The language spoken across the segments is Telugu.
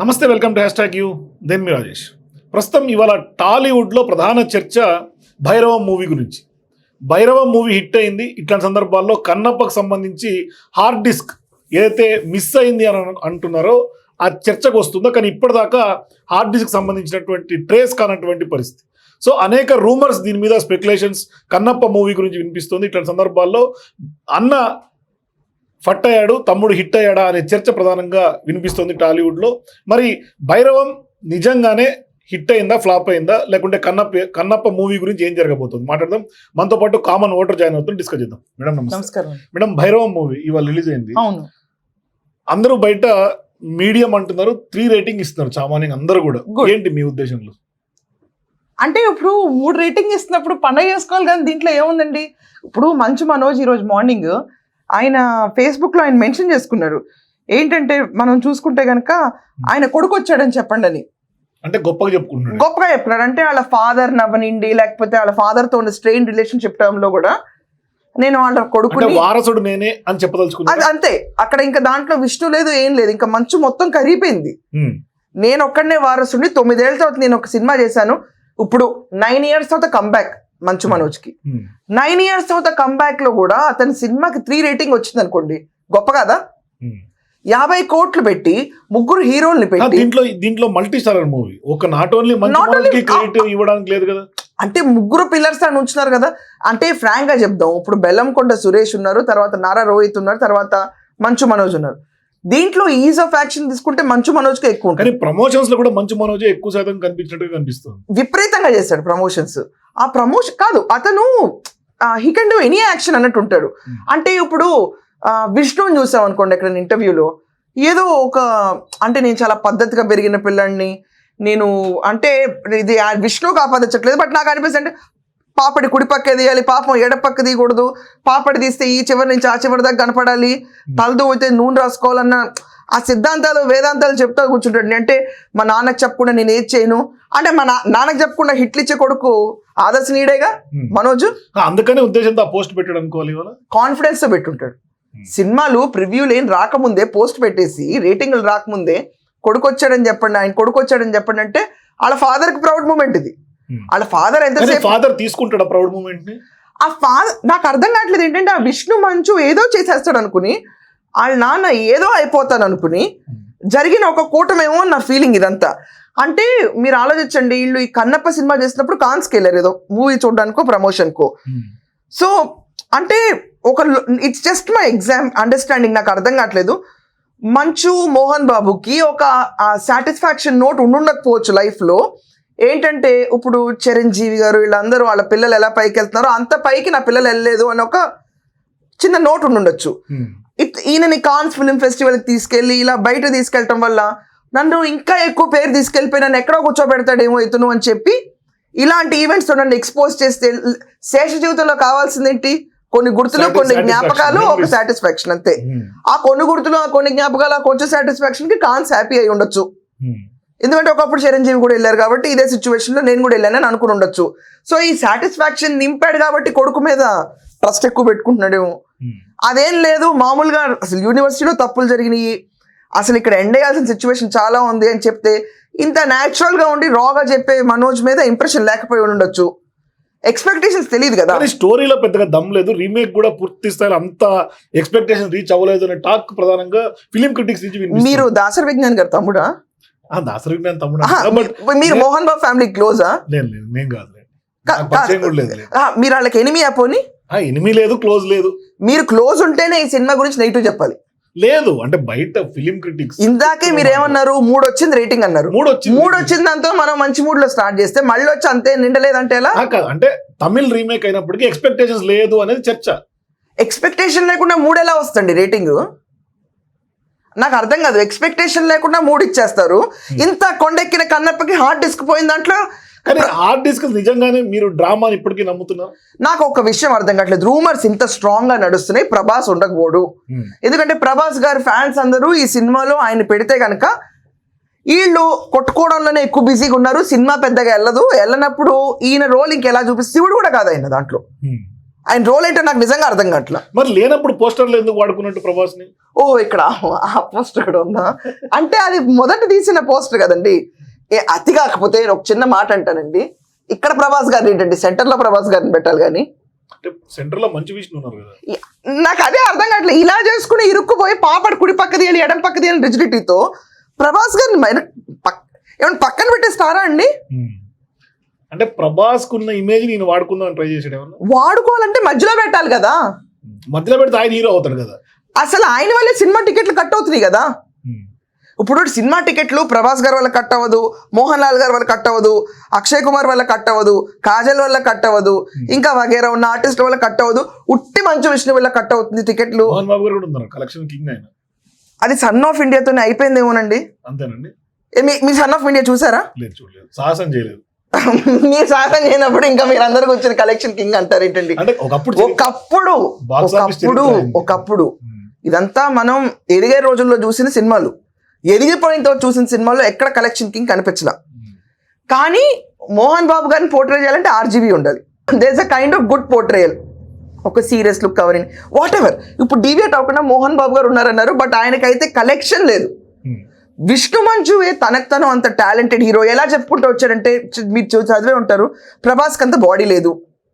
నమస్తే welcome to hash tag U. Then మీ రాజేష్. ప్రస్తుతం ఇవాళ టాలీవుడ్లో ప్రధాన చర్చ భైరవ మూవీ గురించి. భైరవ మూవీ హిట్ అయింది. ఇట్లాంటి సందర్భాల్లో కన్నప్పకు సంబంధించి హార్డ్ డిస్క్ ఏదైతే మిస్ అయింది అని అంటున్నారో ఆ చర్చకు వస్తుందో కానీ ఇప్పటిదాకా హార్డ్ డిస్క్ సంబంధించినటువంటి ట్రేస్ కానటువంటి పరిస్థితి. సో అనేక రూమర్స్ దీని మీద స్పెక్యులేషన్స్ కన్నప్ప మూవీ గురించి వినిపిస్తుంది. ఇట్లాంటి సందర్భాల్లో అన్న ఫట్ అయ్యాడు తమ్ముడు హిట్ అయ్యాడా అనే చర్చ ప్రధానంగా వినిపిస్తుంది టాలీవుడ్లో. మరి భైరవం నిజంగానే హిట్ అయిందా ఫ్లాప్ అయిందా లేకుంటే కన్నప్ప కన్నప్ప మూవీ గురించి ఏం జరగబోతుంది? మాట్లాడదాం. మనతో పాటు కామన్ ఓటర్ జాయిన్ అవుతుంది డిస్కస్ చేద్దాం. మేడం నమస్కారం మేడం భైరవం మూవీ ఇవాళ రిలీజ్ అయింది. అవును. అందరూ బయట మీడియం అంటున్నారు త్రీ రేటింగ్ ఇస్తున్నారు సామాన్యంగా అందరూ కూడా. ఏంటి మీ ఉద్దేశంలో? అంటే ఇప్పుడు మూడు రేటింగ్ ఇస్తున్నప్పుడు పండగ చేసుకోవాలి కానీ దీంట్లో ఏముందండి? ఇప్పుడు మంచు మనోజ్ ఈరోజు మార్నింగ్ ఆయన ఫేస్బుక్లో ఆయన మెన్షన్ చేసుకున్నారు ఏంటంటే మనం చూసుకుంటే గనక ఆయన కొడుకు వచ్చాడని చెప్పండి అని అంటే గొప్పగా చెప్పుకుంటున్నాడు. గొప్పగా చెప్తున్నాడు అంటే వాళ్ళ ఫాదర్ నవ్వనిండి లేకపోతే వాళ్ళ ఫాదర్తో ఉన్న స్ట్రెయిన్ రిలేషన్షిప్ టర్మ్లో కూడా నేను వాళ్ళ అంటే కొడుకుని వారసుడు నేనే అని చెప్పదలుచుకున్నాను అంతే. అక్కడ ఇంకా దాంట్లో విష్ణు లేదు ఏం లేదు. ఇంకా మంచు మొత్తం కరిగిపోయింది. నేను ఒక్కడనే వారసుని తొమ్మిదేళ్ళ తర్వాత నేను ఒక సినిమా చేశాను. ఇప్పుడు నైన్ ఇయర్స్ తర్వాత కంబ్యాక్ మంచు మనోజ్కి నైన్ ఇయర్స్ తర్వాత కంబ్యాక్లో కూడా అతని సినిమాకి త్రీ రేటింగ్ వచ్చింది అనుకోండి గొప్ప కదా? యాభై కోట్లు పెట్టి ముగ్గురు హీరోల్ని పెట్టి దీంట్లో దీంట్లో మల్టీ స్టారర్ మూవీ ఒక నాట్ ఓన్లీ క్రెడిట్ ఇవ్వడానికి లేదు కదా? అంటే ముగ్గురు పిల్లర్స్ అని ఉంచున్నారు కదా? అంటే ఫ్రాంక్గా చెప్దాం. ఇప్పుడు బెల్లంకొండ సురేష్ ఉన్నారు తర్వాత నారా రోహిత్ ఉన్నారు తర్వాత మంచు మనోజ్ ఉన్నారు. దీంట్లో ఈజ్ ఆఫ్ యాక్షన్ తీసుకుంటే మంచు మనోజ్కి ఎక్కువ ఉంటుంది. ప్రమోషన్స్లో కూడా మంచి మనోజే ఎక్కువ శాతం కనిపించినట్టుగా కనిపిస్తుంది. విపరీతంగా చేశాడు ప్రమోషన్స్ ఆ ప్రమోషన్ కాదు అతను he can do any action అన్నట్టు ఉంటాడు. Hmm. అంటే ఇప్పుడు విష్ణుని చూసాం అనుకోండి ఎక్కడ ఇంటర్వ్యూలో ఏదో ఒక అంటే నేను చాలా పద్ధతిగా పెరిగిన పిల్లాడిని నేను అంటే ఇది ఆ విష్ణువుకి ఆపాదించట్లేదు బట్ నాకు అనిపిస్తుంది అంటే పాపడి కుడి పక్క తీయాలి పాపం ఎడ పక్క తీయకూడదు. పాపడి తీస్తే ఈ చివరి నుంచి ఆ చివరి దాకా కనపడాలి. తలదు అయితే నూనె రాసుకోవాలన్న ఆ సిద్ధాంతాలు వేదాంతాలు చెప్తా కూర్చుంటాడు. అంటే మా నాన్నకు చెప్పకుండా నేను ఏది చేయను? అంటే మా నాన్నకు చెప్పకుండా హిట్లు ఇచ్చే కొడుకు ఆదర్శ నీడేగా మనోజ్? అందుకనే ఉద్దేశంతో పోస్ట్ పెట్టాడు అనుకోవాలి కాన్ఫిడెన్స్తో పెట్టుంటాడు. సినిమాలు ప్రివ్యూలు ఏం రాకముందే పోస్ట్ పెట్టేసి రేటింగ్లు రాకముందే కొడుకు వచ్చాడని చెప్పండి ఆయన కొడుకు వచ్చాడని చెప్పండి అంటే వాళ్ళ ఫాదర్కి ప్రౌడ్ మూమెంట్ ఇది. వాళ్ళ ఫాదర్ ఎంతసేపు ఫాదర్ తీసుకుంటాడు ప్రౌడ్ మూమెంట్ని? ఆ ఫాదర్ నాకు అర్థం కావట్లేదు ఏంటంటే ఆ విష్ణు మంచు ఏదో చేసేస్తాడు అనుకుని వాళ్ళ నాన్న ఏదో అయిపోతాను అనుకుని జరిగిన ఒక కూటమేమో నా ఫీలింగ్ ఇదంతా. అంటే మీరు ఆలోచించండి వీళ్ళు ఈ కన్నప్ప సినిమా చేసినప్పుడు కాన్స్కి వెళ్ళారు ఏదో మూవీ చూడడానికో ప్రమోషన్కో సో అంటే ఒక it's just my exam understanding నాకు అర్థం కావట్లేదు. మంచు మోహన్ బాబుకి ఒక సాటిస్ఫాక్షన్ నోట్ ఉండుండకపోవచ్చు లైఫ్లో ఏంటంటే ఇప్పుడు చిరంజీవి గారు వీళ్ళందరూ వాళ్ళ పిల్లలు ఎలా పైకి వెళ్తున్నారో అంత పైకి నా పిల్లలు వెళ్ళలేదు అని ఒక చిన్న నోట్ ఉండుండొచ్చు ఈయనని కాన్స్ ఫిలిం ఫెస్టివల్కి తీసుకెళ్ళి ఇలా బయట తీసుకెళ్ళటం వల్ల నన్ను ఇంకా ఎక్కువ పేరు తీసుకెళ్ళిపోయి నన్ను ఎక్కడో కూర్చోబెడతాడేమో ఇతను అని చెప్పి ఇలాంటి ఈవెంట్స్ నన్ను ఎక్స్పోజ్ చేస్తే శేష జీవితంలో కావాల్సిందేంటి? కొన్ని గుర్తులు కొన్ని జ్ఞాపకాలు ఒక. సాటిస్ఫాక్షన్ అంతే. ఆ కొన్ని గుర్తులు ఆ కొన్ని జ్ఞాపకాలు ఆ కొంచెం సాటిస్ఫాక్షన్కి కాన్స్ హ్యాపీ అయి ఉండొచ్చు. ఎందుకంటే ఒకప్పుడు చిరంజీవి కూడా వెళ్ళారు కాబట్టి ఇదే సిచ్యువేషన్లో నేను కూడా వెళ్ళానని అనుకుని ఉండొచ్చు. సో ఈ సాటిస్ఫాక్షన్ నింపాడు కాబట్టి కొడుకు మీద ట్రస్ట్ ఎక్కువ పెట్టుకుంటున్నాడేమో. అదేం లేదు మామూలుగా అసలు యూనివర్సిటీలో తప్పులు జరిగినాయి. అసలు ఇక్కడ ఎండ్ అయ్యాల్సిన సిచ్యువేషన్ చాలా ఉంది అని చెప్తే ఇంత natural గా ఉండి రాగా చెప్పే మనోజ్ మీద ఇంప్రెషన్ లేకపోయి ఉండొచ్చు. ఎక్స్పెక్టేషన్స్ తెలియదు కదా. స్టోరీలో పెద్దగా దమ్ లేదు రీమేక్ కూడా పూర్తి స్థాయిలో అంత ఎక్స్పెక్టేషన్ రీచ్ అవ్వలేదు అనే టాక్ ప్రధానంగా ఫిలిం క్రిటిక్స్ నుంచి. మీరు దాసరి విజ్ఞాన్ గారు తమ్ముడా? ఆ, దాసరి విజ్ఞాన్ తమ్ముడు మీరు మోహన్ బాబు ఫ్యామిలీ క్లోజా లేదు లేదు నేను కాదు. మీరు వాళ్ళకి ఎనిమి అపోని ఆ, ఎనిమి లేదు క్లోజ్ లేదు. మీరు క్లోజ్ ఉంటేనే ఈ సినిమా గురించి నెగిటివ్ చెప్పాలి. లేదు అంటే బయట ఫిలిం క్రిటిక్స్ ఇందాకే మీరు ఏమన్నారు మూడు వచ్చింది రేటింగ్ అన్నారు. మూడు వచ్చింది మూడు వచ్చిన దాంతో మనం మంచి మూడ్లో స్టార్ట్ చేస్తే మళ్ళీ వచ్చి అంతే నిండలేదంటే ఎలా? కాదు అంటే తమిళ్ రీమేక్ అయినప్పటికీ ఎక్స్పెక్టేషన్స్ లేదు అనేది చర్చ. ఎక్స్పెక్టేషన్ లేకుండా మూడు ఎలా వస్తుంది రేటింగ్ నాకు అర్థం కాదు. ఎక్స్పెక్టేషన్ లేకుండా మూడు ఇచ్చేస్తారు. ఇంత కొండెక్కిన కన్నప్పకి హార్ట్ డిస్క్ పోయిన దాంట్లో కానీ హార్డ్ డిస్క్ నిజంగానే మీరు డ్రామాని ఇప్పటికీ నమ్ముతున్నారు? నాకు ఒక విషయం అర్థం కావట్లేదు. రూమర్స్ ఇంత స్ట్రాంగ్గా నడుస్తున్నాయి. ప్రభాస్ ఉండకపోడు. ఎందుకంటే ప్రభాస్ గారి ఫ్యాన్స్ అందరూ ఈ సినిమాలో ఆయన పెడితే కనుక వీళ్ళు కొట్టుకోవడంలోనే ఎక్కువ బిజీగా ఉన్నారు. సినిమా పెద్దగా వెళ్ళదు. వెళ్ళనప్పుడు ఈయన రోల్ ఇంకెలా చూపిస్తే శివుడు కూడా కాదు ఆయన దాంట్లో. ఆయన రోల్ ఏంటో నాకు నిజంగా అర్థం కావట్లా. మరి లేనప్పుడు పోస్టర్లు ఎందుకు వాడుకున్నట్టు ప్రభాస్ని ఓ ఇక్కడ ఆ పోస్టర్ ఇక్కడ ఉందా? అంటే అది మొదట తీసిన పోస్టర్ కదండి. ఏ అతి కాకపోతే ఒక చిన్న మాట అంటానండి. ఇక్కడ ప్రభాస్ గారిని ఏంటండి? సెంటర్లో ప్రభాస్ గారిని పెట్టాలి కానీ. అంటే సెంటర్లో మంచి విష్ణు ఉన్నారు కదా. నాకు అదే అర్థం కావట్లేదు ఇలా చేసుకుని ఇరుక్కుపోయి పాపడు కుడి పక్క తీయాలి ఎడం పక్క తీయాలి రిజిడిటీతో ప్రభాస్ గారిని మైన పక్- ఏమన్నా పక్కన పెట్టేస్తారా అండి. అంటే ప్రభాస్ కున్న ఇమేజ్ నేను వాడుకుందాం ట్రై చేసాడు ఏమన్నా వాడుకోవాలంటే మధ్యలో పెట్టాలి కదా. మధ్యలో పెడితే ఆయన హీరో అవుతాడు కదా. అసలు ఆయన వల్లే సినిమా టికెట్లు కట్ అవుతున్నాయి కదా. ఉమ్. ఇప్పుడు సినిమా టికెట్లు ప్రభాస్ గారి వల్ల కట్ అవ్వదు మోహన్ లాల్ గారి వల్ల కట్ అవ్వదు అక్షయ్ కుమార్ వల్ల కట్ అవ్వదు కాజల్ వల్ల కట్ అవ్వదు ఇంకా వగేరా ఉన్న ఆర్టిస్ట్ వల్ల కట్ అవ్వదు ఉట్టి మంచు విష్ణు వల్ల కట్ అవుతుంది టికెట్లు. కలెక్షన్ కింగ్ ఆయన. అది సన్ ఆఫ్ ఇండియాతోనే అయిపోయిందేమోనండి. అంతేనండి. మీ మీ సన్ ఆఫ్ ఇండియా చూసారా? లేదు చూడలేదు. సాహసం చేయలేదు. మీరు సాధన చేయనప్పుడు ఇంకా మీరు అందరికి వచ్చిన కలెక్షన్ కింగ్ అంటారు ఏంటండి? ఒకప్పుడు ఒకప్పుడు ఒకప్పుడు. ఇదంతా మనం ఎదిగే రోజుల్లో చూసిన సినిమాలు. ఎదిగిపోయిన తర్వాత చూసిన సినిమాల్లో ఎక్కడ కలెక్షన్ కింగ్ కనిపించలా. కానీ మోహన్ బాబు గారిని పోర్ట్రే చేయాలంటే ఆర్జీబీ ఉండాలి. This a kind of good portrayal ఒక serious look covering whatever ఇప్పుడు డీవియేట్ అవ్వకుండా మోహన్ బాబు గారు ఉన్నారన్నారు బట్ ఆయనకైతే కలెక్షన్ లేదు. విష్ణు మంజువే తనకు తను అంత టాలెంటెడ్ హీరో. ఎలా చెప్పుకుంటూ వచ్చాడంటే మీరు చదివే ఉంటారు ప్రభాస్కి అంత బాడీ లేదు.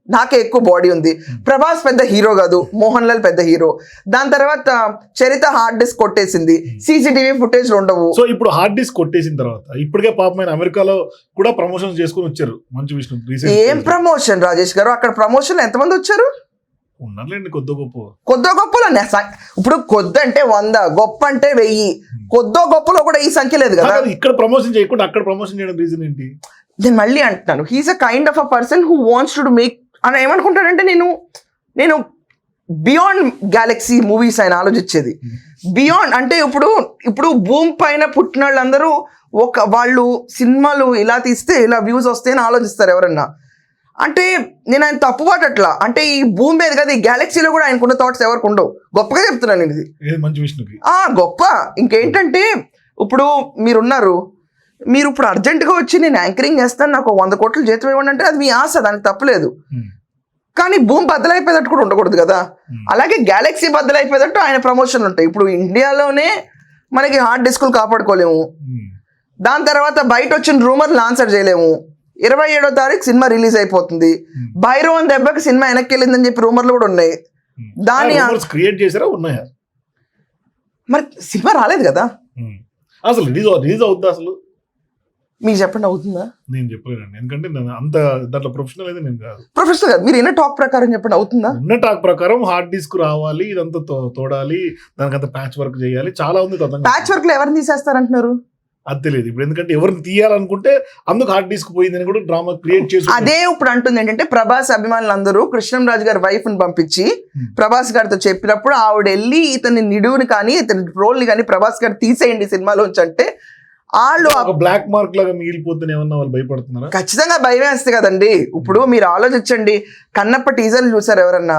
నాకే ఎక్కువ బాడీ ఉంది. ప్రభాస్ పెద్ద హీరో కాదు మోహన్ లాల్ పెద్ద హీరో. దాని తర్వాత చరిత హార్డ్ డిస్క్ కొట్టేసింది. సీసీటీవీ ఫుటేజ్ ఉండవు. సో ఇప్పుడు హార్డ్ డిస్క్ కొట్టేసిన తర్వాత ఇప్పటికే పాపమైన అమెరికాలో కూడా ప్రమోషన్స్ చేసుకుని వచ్చారు మంచి విష్ణు ఏం ప్రమోషన్ రాజేష్ గారు? అక్కడ ప్రమోషన్ ఎంతమంది వచ్చారు? ఉన్నారులేండి కొద్ది గొప్ప. కొద్దో ఇప్పుడు కొద్ది అంటే వంద గొప్ప అంటే వెయ్యి. కొద్దో గొప్పలో కూడా ఈ సంఖ్య లేదు కదా. ఇక్కడ ప్రమోషన్ చేయకుండా అక్కడ ప్రమోషన్ చేయడం రీజన్ ఏంటి? నేను మళ్ళీ అంటున్నాను. He's a kind of a person who wants to make అని ఏమనుకుంటాడంటే నేను నేను బియాండ్ గ్యాలక్సీ మూవీస్ ఆయన ఆలోచించేది. బియాండ్ అంటే ఇప్పుడు ఇప్పుడు భూమి పైన పుట్టిన వాళ్ళందరూ ఒక వాళ్ళు సినిమాలు ఇలా తీస్తే ఇలా వ్యూస్ వస్తాయని ఆలోచిస్తారు ఎవరన్నా. అంటే నేను ఆయన తప్పు పట్టట్లా అంటే ఈ భూమి మీద కదా ఈ గ్యాలక్సీలో కూడా ఆయనకున్న థాట్స్ ఎవరికి ఉండవు. గొప్పగా చెప్తున్నాను నేను ఇది. ఏది మంచి విష్ణుకి. ఆ గొప్ప. ఇంకేంటంటే ఇప్పుడు మీరున్నారు. మీరు ఇప్పుడు అర్జెంటుగా వచ్చి నేను యాంకరింగ్ చేస్తాను నాకు వంద కోట్ల జీతం ఇవ్వండి అంటే అది మీ ఆశ దానికి తప్పలేదు. కానీ భూమి బద్దలైపోయేటట్టు కూడా ఉండకూడదు కదా. అలాగే గ్యాలక్సీ బద్దలైపోయేటట్టు ఆయన ప్రమోషన్లు ఉంటాయి. ఇప్పుడు ఇండియాలోనే మనకి హార్డ్ డిస్కులు కాపాడుకోలేము. దాని తర్వాత బయట వచ్చిన రూమర్లు ఆన్సర్ చేయలేము. ఇరవై ఏడో తారీఖు సినిమా రిలీజ్ అయిపోతుంది. Hmm. భైరవన్ దెబ్బకి సినిమా వెనక్కి వెళ్ళిందని చెప్పి రూమర్లు కూడా ఉన్నాయి. ఉమ్. దాని- క్రియేట్ చేసారా ఉన్నాయా? మరి సినిమా రాలేదు కదా? ఉమ్. అసలు రిలీజ్ రిలీజ్ అవుద్దా అసలు? మీకు చెప్పండి అవుతుందా? నేను చెప్పలేనండి. ఎందుకంటే నేను అంత దాంట్లో ప్రొఫెషనల్ అయితే నేను కాదు. ప్రొఫెసర్ గారు మీరు ఎన్న టాక్ ప్రకారం చెప్పండి అవుతుందా? ఉన్న టాక్ ప్రకారం హార్డ్ డిస్క్ రావాలి ఇదంతా తోడాలి దానికి అంత ప్యాచ్ వర్క్ చేయాలి. చాలా ఉంది. ప్యాచ్ వర్క్లో ఎవరిని తీసేస్తారంటున్నారు? అది తెలియదు. ఇప్పుడు ఎందుకంటే ఎవరిని తీయాలనుకుంటే అందుకు హార్డ్ డిస్క్ పోయిందని కూడా డ్రామా క్రియేట్ చేసి అదే ఇప్పుడు అంటుంది ఏంటంటే ప్రభాస్ అభిమానులందరూ కృష్ణంరాజు గారి వైఫ్ని పంపించి Hmm. ప్రభాస్ గారితో చెప్పినప్పుడు ఆవిడ వెళ్ళి ఇతని నిడువుని కానీ ఇతని రోల్ని కానీ ప్రభాస్ గారు తీసేయండి సినిమాలోంచి అంటే వాళ్ళు బ్లాక్ మార్క్ లాగా మిగిలిపోతే ఏమన్నా వాళ్ళు భయపడుతున్నారా? ఖచ్చితంగా భయం వేస్తుంది కదండి. ఇప్పుడు మీరు ఆలోచించండి. కన్నప్ప టీజర్లు చూసారు ఎవరన్నా?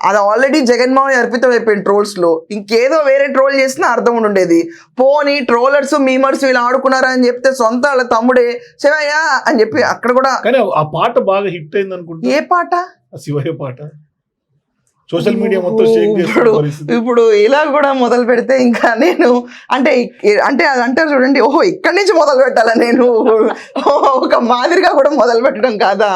అది ఆల్రెడీ జగన్మోహన్ అర్పితం అయిపోయింది ట్రోల్స్లో. ఇంకేదో వేరే ట్రోల్ చేసినా అర్థం ఉండి ఉండేది పోనీ ట్రోలర్స్ మీమర్స్ వీళ్ళు ఆడుకున్నారా అని చెప్తే సొంత వాళ్ళ తమ్ముడే శివయ్య అని చెప్పి అక్కడ కూడా ఆ పాట బాగా హిట్ అయింది అనుకుంటా ఏ పాట? శివయ్య పాట. సోషల్ మీడియా మొత్తం ఇప్పుడు ఇప్పుడు ఇలా కూడా మొదలు పెడితే ఇంకా నేను అంటే అంటే అది అంటారు చూడండి ఓహో ఇక్కడి నుంచి మొదలు పెట్టాలా నేను? ఒక మాదిరిగా కూడా మొదలు పెట్టడం కాదా?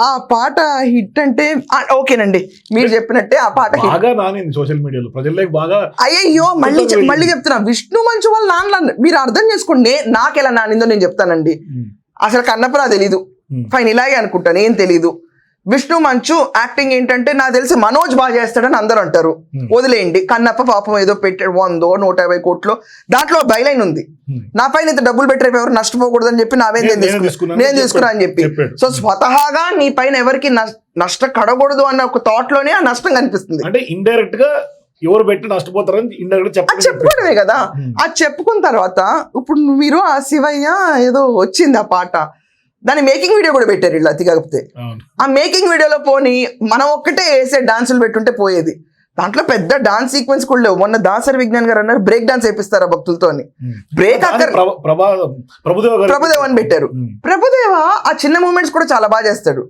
ఆ పాట హిట్ అంటే ఓకేనండి మీరు చెప్పినట్టే ఆ పాట హిట్. బాగా నానింది సోషల్ మీడియాలో ప్రజల్లోకి బాగా అయ్యయ్యో మళ్ళీ మళ్ళీ చెప్తున్నా విష్ణు మంచు వాళ్ళ నాన్న మీరు అర్థం చేసుకోండి నాకు ఎలా నానిందో నేను చెప్తానండి. అసలు కన్నప్ప నాకు తెలీదు. ఫైన్ ఇలాగే అనుకుంటాను ఏం తెలీదు. విష్ణు మంచు యాక్టింగ్ ఏంటంటే నాకు తెలిసి మనోజ్ బాగా చేస్తాడని అందరూ అంటారు. వదిలేయండి. కన్నప్ప పాపం ఏదో పెట్టాడు వందో నూట యాభై కోట్లు. దాంట్లో బయలైన్ ఉంది. నా పైన ఇంత డబ్బులు పెట్టే ఎవరు నష్టపోకూడదని చెప్పి నావే నేను- నేను నేను తీసుకున్నా. అని చెప్పి. సో స్వతహాగా నీ పైన ఎవరికి నష్- నష్టం కడకూడదు అన్న ఒక థాట్లోనే ఆ నష్టం కనిపిస్తుంది. అంటే ఇండైరెక్ట్గా ఎవరు పెట్టి నష్టపోతారని ఇండైరెక్ట్ చెప్పుకోవడమే కదా. అది చెప్పుకున్న తర్వాత ఇప్పుడు మీరు ఆ శివయ్య ఏదో వచ్చింది ఆ పాట. దాని మేకింగ్ వీడియో కూడా పెట్టారు ఇలా అతి కాకపోతే. ఆ మేకింగ్ వీడియోలో పోని మనం ఒక్కటే వేసే డాన్సులు పెట్టుంటే పోయేది. దాంట్లో పెద్ద డాన్స్ సీక్వెన్స్ కూడా లేవు. మొన్న దాసరి విజ్ఞాన్ గారు అన్నారు బ్రేక్ డాన్స్ వేపిస్తారా భక్తులతో బ్రేక్ అక్కడ ప్రభ- ప్రభా ప్రభుదేవ అని పెట్టారు. ప్రభుదేవ ఆ చిన్న మూమెంట్స్ కూడా చాలా బాగా చేస్తాడు.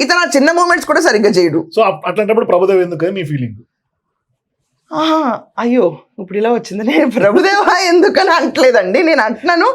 ఇతను ఆ చిన్న మూమెంట్స్ కూడా సరిగ్గా చేయడు. సో అట్లాంటప్పుడు ప్రభుదేవ్ ఎందుకని మీ ఫీలింగ్ ఆహా, అయ్యో ఇప్పుడు ఇలా వచ్చింది. నేను ప్రభుదేవ ఎందుకని అంటలేదండి నేను అంటున్నాను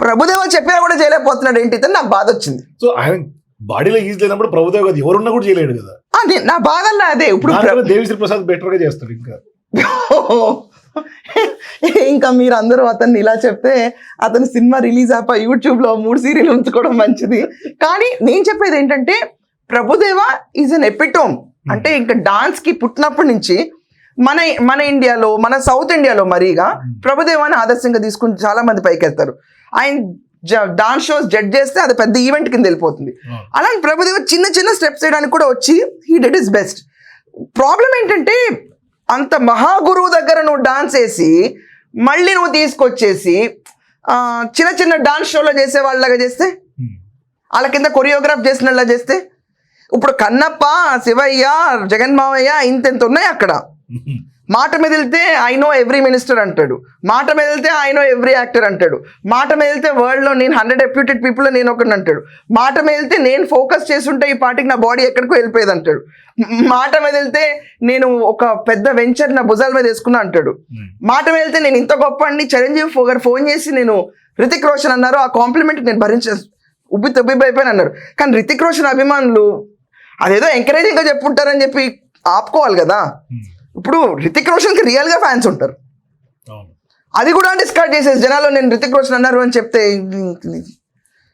ప్రభుదేవ చెప్పినా కూడా చేయలేకపోతున్నాడు ఏంటి ఇతను? నాకు బాధ వచ్చింది. సో ఆయన బాడీలో ఈజ్ లేనప్పుడు ప్రభుదేవ్ గారు ఎవరున్నా కూడా చేయలేడు కదా. ఆ, నే- బాధల్లో అదే. ఇప్పుడు దేవిశ్రీ ప్రసాద్ బెటర్గా చేస్తాడు ఇంకా. ఇంకా మీరు అందరూ అతన్ని ఇలా చెప్తే అతని సినిమా రిలీజ్ అయ్యాక యూట్యూబ్లో మూడు సీరియల్ ఉంచుకోవడం మంచిది. కానీ నేను చెప్పేది ఏంటంటే ప్రభుదేవ ఈజ్ అన్ ఎపిటోమ్ అంటే ఇంకా డాన్స్కి పుట్టినప్పటి నుంచి మన మన ఇండియాలో మన సౌత్ ఇండియాలో మరీగా ప్రభుదేవాన్ని ఆదర్శంగా తీసుకుని చాలా మంది పైకి వెళ్తారు ఆయన డాన్స్ షోస్ జడ్జ్ చేస్తే అది పెద్ద ఈవెంట్ కింద వెళ్ళిపోతుంది. అలాంటి ప్రభుదేవ చిన్న చిన్న స్టెప్స్ చేయడానికి కూడా వచ్చి he did his best problem ఏంటంటే అంత మహాగురువు దగ్గర నువ్వు డాన్స్ వేసి మళ్ళీ నువ్వు తీసుకొచ్చేసి చిన్న చిన్న డాన్స్ షోలో చేసే వాళ్ళలాగా చేస్తే? ఉమ్, వాళ్ళ కింద కొరియోగ్రాఫ్ చేసినలా చేస్తే? ఇప్పుడు కన్నప్ప శివయ్య జగన్మావయ్య ఇంత ఇంత ఉన్నాయి అక్కడ. ఉమ్, మాట మీద వెళ్తే ఐ నో ఎవ్రీ మినిస్టర్ అంటాడు. మాట మీద వెళ్తే ఐ నో ఎవ్రీ యాక్టర్ అంటాడు. మాట మీద వెళ్తే వరల్డ్లో నేను హండ్రెడ్ రెప్యూటెడ్ పీపుల్ నేను ఒకటి అంటాడు. మాట మీద వెళ్తే నేను ఫోకస్ చేస్తుంటే ఈ పాటికి నా బాడీ ఎక్కడికో వెళ్ళిపోయేది అంటాడు. మాట మీద వెళ్తే నేను ఒక పెద్ద వెంచర్ నా భుజాల మీద వేసుకున్నా అంటాడు. ఉమ్. మాట మీద వెళ్తే నేను ఇంత గొప్ప అండి చిరంజీవి ఫో- గారు ఫోన్ చేసి నేను రితిక్ రోషన్ అన్నారు ఆ కాంప్లిమెంట్ నేను భరించే ఉబ్బి తబ్బిబ్బి అయిపోయాను అన్నారు. కానీ రితిక్ రోషన్ అభిమానులు అదేదో ఎంకరేజింగ్గా చెప్పుంటారని చెప్పి ఆపుకోవాలి కదా. ఉమ్, ఇప్పుడు రితిక్ రోషన్కి రియల్గా ఫ్యాన్స్ ఉంటారు. అది కూడా డిస్కార్డ్ చేసేసి జనాలు నేను రితిక్ రోషన్ అన్నారు అని చెప్తే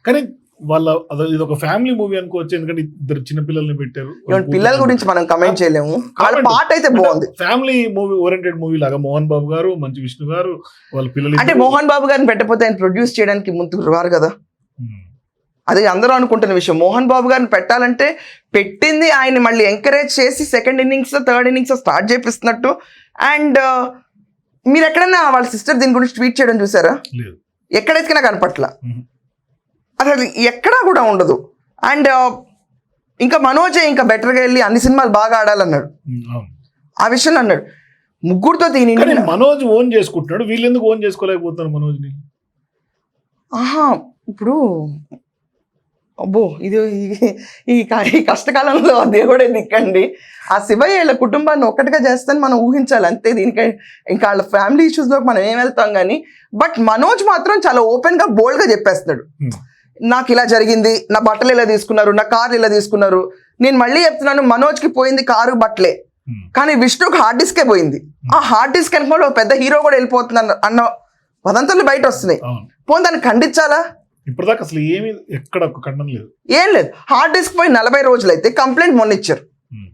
కానీ వాళ్ళ అద- ఇది ఒక ఫ్యామిలీ మూవీ అనుకోవచ్చు. ఎందుకంటే ఇద్దరు చిన్న పిల్లల్ని పెట్టారు. పిల్లల గురించి మనం కమెంట్ చేయలేము. వాళ్ళ. పాట అయితే బాగుంది. ఫ్యామిలీ మూవీ ఓరియంటెడ్ మూవీ లాగా మోహన్ బాబు గారు మంచి విష్ణు గారు వాళ్ళ పిల్లలు అంటే మోహన్ బాబు గారిని పెట్టకపోతే ఆయన ప్రొడ్యూస్ చేయడానికి ముందుకు రారు కదా. అది అందరూ అనుకుంటున్న విషయం. మోహన్ బాబు గారిని పెట్టాలంటే పెట్టింది ఆయన మళ్ళీ ఎంకరేజ్ చేసి second innings third innings start చేపిస్తున్నట్టు. And మీరు ఎక్కడైనా వాళ్ళ సిస్టర్ దీని గురించి ట్వీట్ చేయడం చూసారా? లేదు. ఎక్కడైతే నాకు కనపట్ల. అసలు ఎక్కడా కూడా ఉండదు. అండ్ ఇంకా మనోజే ఇంకా బెటర్గా వెళ్ళి అన్ని సినిమాలు బాగా ఆడాలన్నాడు. ఆ విషయం అన్నాడు. ముగ్గురుతో దీని మనోజ్ ఓన్ చేసుకుంటున్నాడు. వీళ్ళు ఎందుకు ఓన్ చేసుకోలేకపోతున్నారు మనోజ్ని? ఆహా ఇప్పుడు అబ్బో ఇది ఈ- ఈ కష్టకాలంలో దేవుడే దిక్కండి ఆ శివయ్య వీళ్ళ కుటుంబాన్ని ఒక్కటిగా చేస్తాను మనం ఊహించాలి అంతే. దీనికి ఇంకా వాళ్ళ ఫ్యామిలీ ఇష్యూస్లోకి మనం ఏం వెళ్తాం కానీ బట్ మనోజ్ మాత్రం చాలా ఓపెన్గా బోల్డ్గా చెప్పేస్తున్నాడు నాకు ఇలా జరిగింది నా బట్టలు ఇలా తీసుకున్నారు నా కారు ఇలా తీసుకున్నారు. నేను మళ్ళీ చెప్తున్నాను మనోజ్కి పోయింది కారు బట్టలే. కానీ విష్ణుకి హార్డ్ డిస్కే పోయింది. ఆ హార్డ్ డిస్క్ ఒక పెద్ద హీరో కూడా వెళ్ళిపోతుంది అన్న వదంతులు బయట వస్తున్నాయి పోనీ దాన్ని ఖండించాలా? ఇప్పటిదాకా అసలు ఏమి ఎక్కడ ఒక ఖండం లేదు. ఏం లేదు. హార్డ్ డిస్క్ పోయి నలభై రోజులు అయితే కంప్లైంట్ మొన్న ఇచ్చారు. ఉమ్,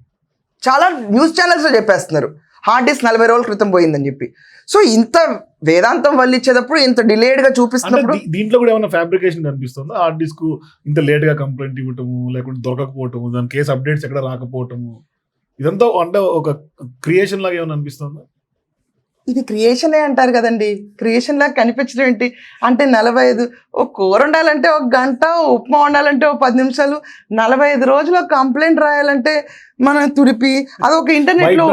చాలా న్యూస్ ఛానల్స్లో చెప్పేస్తున్నారు. హార్డ్ డిస్క్ నలభై రోజుల క్రితం పోయిందని చెప్పి. సో ఇంత వేదాంతం వల్ల ఇచ్చేటప్పుడు ఇంత డిలేడ్గా చూపిస్తున్నప్పుడు దీంట్లో కూడా ఏమైనా ఫ్యాబ్రికేషన్ కనిపిస్తుందా? హార్డ్ డిస్క్ ఇంత లేట్గా కంప్లైంట్ ఇవ్వటము లేకుంటే దొరకకపోవటము దాని కేసు అప్డేట్స్ ఎక్కడ రాకపోవటము? ఇదంతా అంటే ఒక క్రియేషన్ లాగా ఏమైనా అనిపిస్తుందా? ఇది క్రియేషనే అంటారు కదండి. క్రియేషన్ లాగా కనిపించడం ఏంటి? అంటే నలభై ఐదు ఓ కూర వండాలంటే ఒక గంట ఉప్మా వండాలంటే ఒక పది నిమిషాలు నలభై ఐదు రోజులు ఒక కంప్లైంట్ రాయాలంటే మనం తుడిపి అదొక ఇంటర్నెట్లో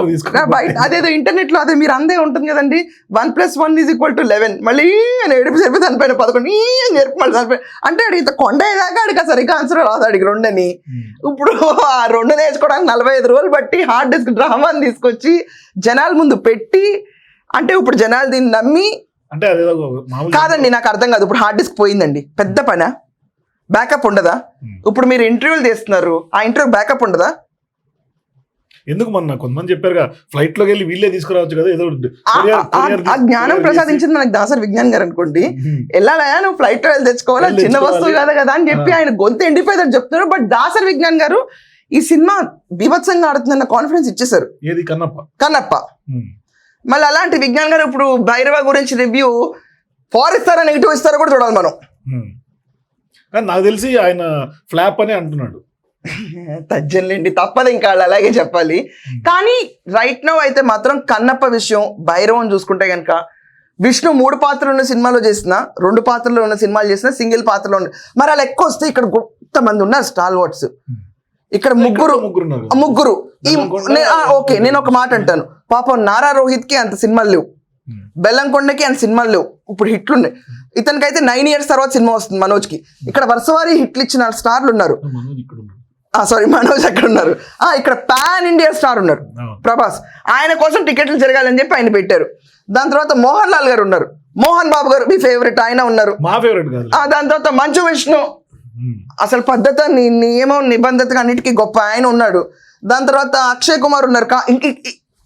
బయట అదేదో ఇంటర్నెట్లో అదే మీరు అందే ఉంటుంది కదండి. One plus one is equal to eleven మళ్ళీ ఏడుపు చెప్పి దానిపైన పదకొండు ఈ చెప్పి మళ్ళీ దానిపైన అంటే అడిగి ఇంత కొండ అయ్యేదాకా అడిగి సరిగ్గా ఆన్సర్ రాదు అడిగి రెండని. ఉమ్, ఇప్పుడు ఆ రెండు నేర్చుకోవడానికి నలభై ఐదు రోజులు బట్టి హార్డ్ డిస్క్ డ్రామాని తీసుకొచ్చి జనాల ముందు పెట్టి అంటే ఇప్పుడు జనాలు దీన్ని నమ్మి అంటే కాదండి నాకు అర్థం కాదు. ఇప్పుడు హార్డ్ డిస్క్ పోయిందండి. పెద్ద పనా? బ్యాకప్ ఉండదా? ఉమ్. ఇప్పుడు మీరు ఇంటర్వ్యూలు తీస్తున్నారు ఆ ఇంటర్వ్యూ బ్యాకప్ ఉండదా? ఎందుకు మొన్న కొంతమంది చెప్పారుగా ఫ్లైట్లోకి వెళ్ళి వీళ్ళే తీసుకురావచ్చు కదా ఏదో ఆ- జ్ఞానం ప్రసాదించింది మనకు దాసరి విజ్ఞాన్ గారు అనుకోండి. ఉమ్, వెళ్ళాలయా నువ్వు ఫ్లైట్లో వెళ్ళి తెచ్చుకోవాలి. చిన్న వస్తువు. కాదు కదా అని చెప్పి. ఆయన గొంతు ఎండిపోయిందని చెప్తున్నారు. బట్ దాసరి విజ్ఞాన్ గారు ఈ సినిమా బీభత్సంగా ఆడుతుందన్న కాన్ఫిడెన్స్ ఇచ్చేశారు. ఏది? కన్నప్ప. కన్నప్ప. ఉమ్, మళ్ళీ అలాంటి విజ్ఞాన్ గారు ఇప్పుడు భైరవ గురించి రివ్యూ ఫార్ ఇస్తారా నెగిటివ్ ఇస్తారా కూడా చూడాలి మనం. కానీ నాకు తెలిసి ఆయన ఫ్లాప్ అని అంటున్నాడు. తజ్జన్లేండి తప్పదు ఇంకా వాళ్ళు అలాగే చెప్పాలి. కానీ రైట్ నౌ అయితే మాత్రం కన్నప్ప విషయం భైరవం చూసుకుంటే కనుక విష్ణు మూడు పాత్రలు ఉన్న సినిమాలో చేసిన రెండు పాత్రలు ఉన్న సినిమాలు చేసిన సింగిల్ పాత్రలో ఉన్న మరి అలా ఎక్కువ వస్తే ఇక్కడ కొంతమంది ఉన్నారు స్టాల్ వాట్స్. ఇక్కడ ముగ్గురు ముగ్గురు. ఈ ఓకే నేను ఒక మాట అంటాను. పాపం నారా రోహిత్కి అంత సినిమాలు లేవు. బెల్లంకొండకి అంత సినిమాలు లేవు. ఇప్పుడు హిట్లు ఉన్నాయి ఇతనికైతే నైన్ ఇయర్స్ తర్వాత సినిమా వస్తుంది మనోజ్కి ఇక్కడ వరుసవారి హిట్లు ఇచ్చిన స్టార్లు ఉన్నారు. సారీ మనోజ్ అక్కడ ఉన్నారు ఆ ఇక్కడ పాన్ ఇండియా స్టార్ ఉన్నారు. ప్రభాస్. ఆయన కోసం టికెట్లు జరగాలని చెప్పి ఆయన పెట్టారు. దాని తర్వాత మోహన్ లాల్ గారు ఉన్నారు. మోహన్ బాబు గారు మీ ఫేవరెట్ ఆయన ఉన్నారు. మా ఫేవరెట్ దాని తర్వాత మంచు విష్ణు. అసలు పద్ధత ని- నియమం నిబంధత అన్నిటికీ గొప్ప ఆయన ఉన్నాడు. దాని తర్వాత అక్షయ్ కుమార్ ఉన్నారు కా- ఇంక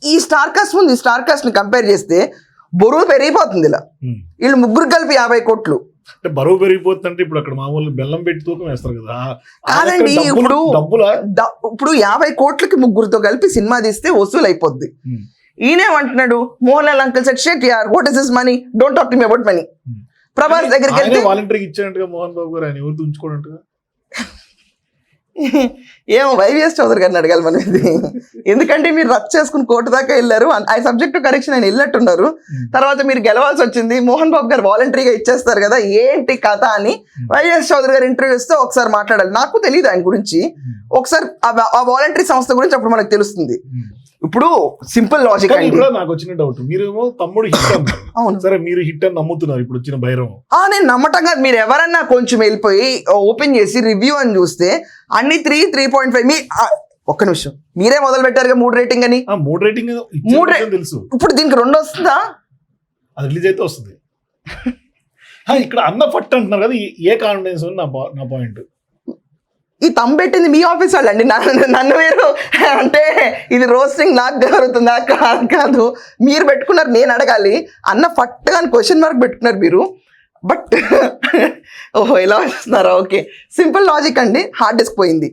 ఈ- స్టార్ కాస్ట్ ముందు ఈ స్టార్ కాస్ట్ని కంపేర్ చేస్తే బరువు పెరిగిపోతుంది ఇలా. వీళ్ళు ముగ్గురు కలిపి యాభై కోట్లు. అంటే బరువు పెరిగిపోతుందంటే ఇప్పుడు అక్కడ మామూలు బెల్లం పెట్టి తూకం వేస్తారు కదా. కాదండి, ఇప్పుడు- ఇప్పుడు యాభై కోట్లకి ముగ్గురుతో కలిపి సినిమా తీస్తే వసూలు అయిపోద్ది. ఈయనేమంటున్నాడు? మోహన్ లాల్ అంకుల్ సెట్ షేట్ యార్ what is this money don't talk to me about money. Prabhas దగ్గరికి వెళ్తే వాలంటరీకి ఇచ్చాడంటగా మోహన్ బాబు గారు ఆయన ఎవరు ఉంచుకోడంటగా ఏమో వైవిఎస్ చౌదరి గారిని అడగాలి మనం ఇది ఎందుకంటే మీరు రద్దు చేసుకుని కోర్టు దాకా వెళ్ళారు. ఆ సబ్జెక్ట్ కరెక్షన్ ఆయన వెళ్ళినట్టున్నారు. తర్వాత మీరు గెలవాల్సి వచ్చింది. మోహన్ బాబు గారు వాలంటరీగా ఇచ్చేస్తారు కదా ఏంటి కథ అని వైవిఎస్ చౌదరి గారు ఇంటర్వ్యూ ఇస్తే ఒకసారి మాట్లాడాలి. నాకు తెలియదు ఆయన గురించి. ఒకసారి ఆ వాలంటరీ సంస్థ గురించి అప్పుడు మనకు తెలుస్తుంది. ఇప్పుడు సింపుల్ లాజిక్ నాకు వచ్చిన డౌట్ మీరేమో తమ్ముడు హిట్ అవును. సరే మీరు హిట్ అని నమ్ముతున్నారు ఇప్పుడు వచ్చిన భైరవం. ఆ నేను నమ్మటంగా మీరు ఎవరన్నా కొంచెం వెళ్ళిపోయి ఓపెన్ చేసి రివ్యూ అని చూస్తే అన్ని త్రీ త్రీ పాయింట్ ఫైవ్ మీ ఆ, ఒక్క నిమిషం. మీరే మొదలు పెట్టారుగా మూడు రేటింగ్ అని? ఆ మూడు రేటింగ్ మూడు రే- తెలుసు. ఇప్పుడు దీనికి రెండు వస్తుందా? అది రిలీజ్ అయితే వస్తుంది. ఆ, ఇక్కడ అన్న ఫట్ అంటున్నారు కదా ఈ- ఏ కాన్ఫిడెన్స్ నా పా- నా పాయింట్ ఈ తమ్ పెట్టింది మీ ఆఫీస్ వాళ్ళండి. నన్ను నన్ను మీరు అంటే ఇది రోస్టింగ్ నాకు జరుగుతుందా? కాదు కాదు. మీరు పెట్టుకున్నారు నేను అడగాలి. అన్న ఫట్ అని క్వశ్చన్ మార్క్ పెట్టుకున్నారు మీరు. బట్ ఓహో ఇలా వస్తున్నారా ఓకే సింపుల్ లాజిక్ అండి. హార్డ్ డిస్క్ పోయింది.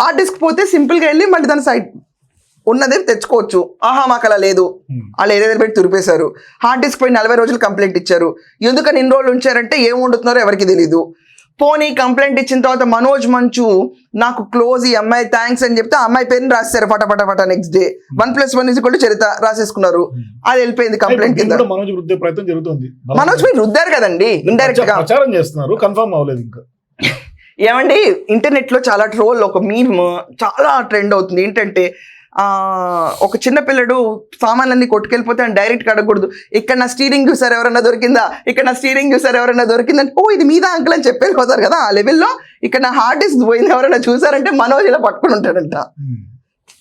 హార్డ్ డిస్క్ పోతే సింపుల్గా వెళ్ళి మళ్ళీ దాని సైడ్ ఉన్నదే తెచ్చుకోవచ్చు. ఆహా మాకు అలా లేదు. వాళ్ళు ఏదైతే పెట్టి తురిపేశారు హార్డ్ డిస్క్ పోయి నలభై రోజులు కంప్లైంట్ ఇచ్చారు. ఎందుకని ఇన్ని రోజులు ఉంచారంటే ఏం వండుతున్నారో ఎవరికి తెలీదు. పోనీ కంప్లైంట్ ఇచ్చిన తర్వాత మనోజ్ మంచు నాకు క్లోజ్ ఈ అమ్మాయి థ్యాంక్స్ అని చెప్తే ఆ అమ్మాయి పేరుని రాశారు ఫట ఫట next day one plus one is కూడా చరిత రాసేసుకున్నారు. అది వెళ్ళిపోయింది కంప్లైంట్ కింద. మనోజ్ వృద్ధి ప్రయత్నం జరుగుతుంది. మనోజ్ మీరు రుద్దారు కదండి ఇండైరెక్ట్గా ప్రచారం చేస్తున్నారు కన్ఫర్మ్ అవ్వలేదు ఇంకా. ఏమండి ఇంటర్నెట్లో చాలా ట్రోల్ ఒక మీమ్ చాలా ట్రెండ్ అవుతుంది. ఏంటంటే ఒక చిన్న పిల్లడు సామాన్లన్నీ కొట్టుకెళ్ళిపోతే ఆయన డైరెక్ట్ అడగకూడదు. ఇక్కడ నా స్టీరింగ్ చూసారు ఎవరైనా దొరికిందా? ఇక్కడ నా స్టీరింగ్ చూసారు ఎవరైనా దొరికిందని ఓ ఇది మీద అంకుల్ అని చెప్పేళ్ళిపోతారు కదా ఆ లెవెల్లో ఇక్కడ నా హార్డ్ డిస్క్ పోయింది ఎవరైనా చూసారంటే మనోజ్ ఇలా పట్టుకుని ఉంటాడంట. ఉమ్.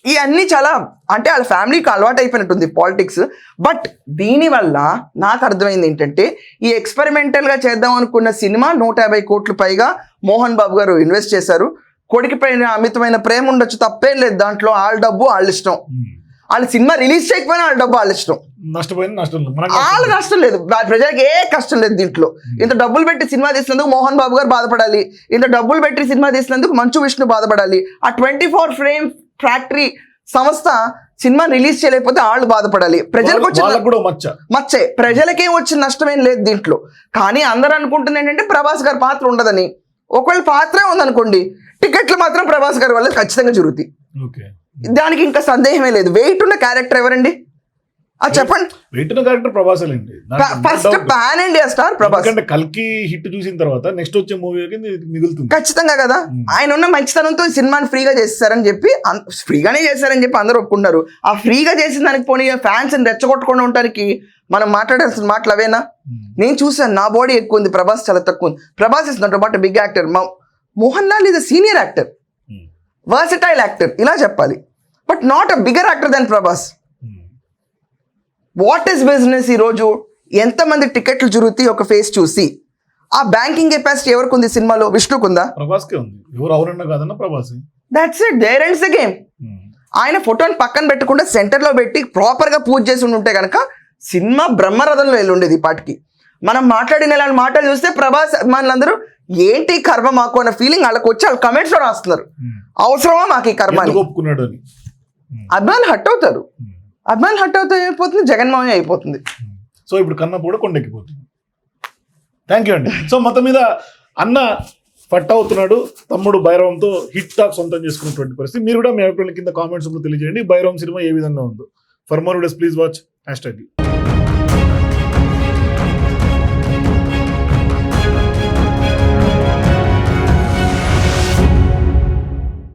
ఇవన్నీ చాలా అంటే వాళ్ళ ఫ్యామిలీకి అలవాటు అయిపోయినట్టుంది పాలిటిక్స్ బట్ దీనివల్ల నాకు అర్థమైంది ఏంటంటే ఈ ఎక్స్పెరిమెంటల్గా చేద్దాం అనుకున్న సినిమా నూట యాభై కోట్లు పైగా మోహన్ బాబు గారు ఇన్వెస్ట్ చేశారు. కొడుకు పైన అమితమైన ప్రేమ ఉండొచ్చు తప్పేం లేదు. దాంట్లో వాళ్ళ డబ్బు వాళ్ళ ఇష్టం. వాళ్ళ సినిమా రిలీజ్ చేయకపోయినా వాళ్ళ డబ్బు వాళ్ళ ఇష్టం. నష్టపోయింది నష్టం వాళ్ళ కష్టం లేదు. ప్రజలకు ఏ కష్టం లేదు దీంట్లో. ఇంత డబ్బులు పెట్టి సినిమా తీసినందుకు మోహన్ బాబు గారు బాధపడాలి. ఇంత డబ్బులు పెట్టి సినిమా తీసినందుకు మంచు విష్ణు బాధపడాలి. ఆ ట్వంటీ ఫోర్ ఫ్రేమ్ ఫ్యాక్టరీ సంస్థ సినిమా రిలీజ్ చేయలేకపోతే వాళ్ళు బాధపడాలి. ప్రజలకు వాళ్ళ- వచ్చిన మచ్చే. ప్రజలకేం వచ్చిన నష్టమేం లేదు దీంట్లో. కానీ అందరూ అనుకుంటుంది ఏంటంటే ప్రభాస్ గారి పాత్ర ఉండదని. ఒకవేళ పాత్రే ఉందనుకోండి. టికెట్లు మాత్రం ప్రభాస్ గారి వల్ల ఖచ్చితంగా జరుగుతాయి. దానికి ఇంకా సందేహమే లేదు. వెయిట్ ఉన్న క్యారెక్టర్ ఎవరండి? అది చెప్పండి. Character first. Pan India star Prabhas. ఎందుకంటే కల్కి హిట్ చూసిన తర్వాత నెక్స్ట్ వచ్చే మూవీకి మిగులుతుంది. ఖచ్చితంగా కదా. Hmm. ఆయన ఉన్న మంచితనంతో ఈ సినిమాని ఫ్రీగా చేస్తారని చెప్పి ఫ్రీగానే చేశారని చెప్పి అందరూ ఒప్పుకున్నారు. ఆ ఫ్రీగా చేసిన దానికి పోనీ ఫ్యాన్స్ రెచ్చగొట్టుకుండా ఉండడానికి మనం మాట్లాడాల్సిన మాటలు అవేనా? ఉమ్. నేను చూసాను నా బాడీ ఎక్కువ ఉంది. ప్రభాస్ చాలా తక్కువ ఉంది. Prabhas is not but big actor Mohan Lal is a senior actor. Versatile actor ఇలా చెప్పాలి. But not a bigger actor then Prabhas. What is business ఈరోజు? ఎంతమంది టికెట్లు జరుగుతాయి ఒక ఫేస్ చూసి? ఆ బ్యాంకింగ్ కెపాసిటీ ఎవరికి ఉంది సినిమాలో? ప్రభాస్కే ఉంది. ఎవరు అవునన్నా కాదన్నా Prabhas that's it there ends the game ఆయన ఫోటోని పక్కన పెట్టకుండా సెంటర్లో పెట్టి ప్రాపర్గా పూజ చేసి ఉంటే కనుక సినిమా బ్రహ్మరథంలో వెళ్ళి ఉండేది ఈ పాటికి. మనం మాట్లాడిన ఇలాంటి మాటలు చూస్తే ప్రభాస్ అభిమానులందరూ ఏంటి కర్మ మాకు అన్న ఫీలింగ్ వాళ్ళకి వచ్చి వాళ్ళు comments లో రాస్తున్నారు. అవసరమా మాకు ఈ కర్మ ఒప్పుకున్నాడు అని? అభిమానులు హట్ అవుతారు. అభిమానులు హట్ అవుతే అయిపోతుంది జగన్మోహన్ అయిపోతుంది. సో ఇప్పుడు కన్నప్ప కూడా కొండెక్కిపోతుంది. థ్యాంక్ యూ అండి. సో మొత్తం మీద అన్న ఫట్ అవుతున్నాడు. తమ్ముడు భైరవంతో హిట్ టాక్ సొంతం చేసుకున్నటువంటి పరిస్థితి. మీరు కూడా మీ అభిప్రాయం కింద కామెంట్స్ తెలియజేయండి. భైరవం సినిమా ఏ విధంగా ఉందో. For more days please watch hash tag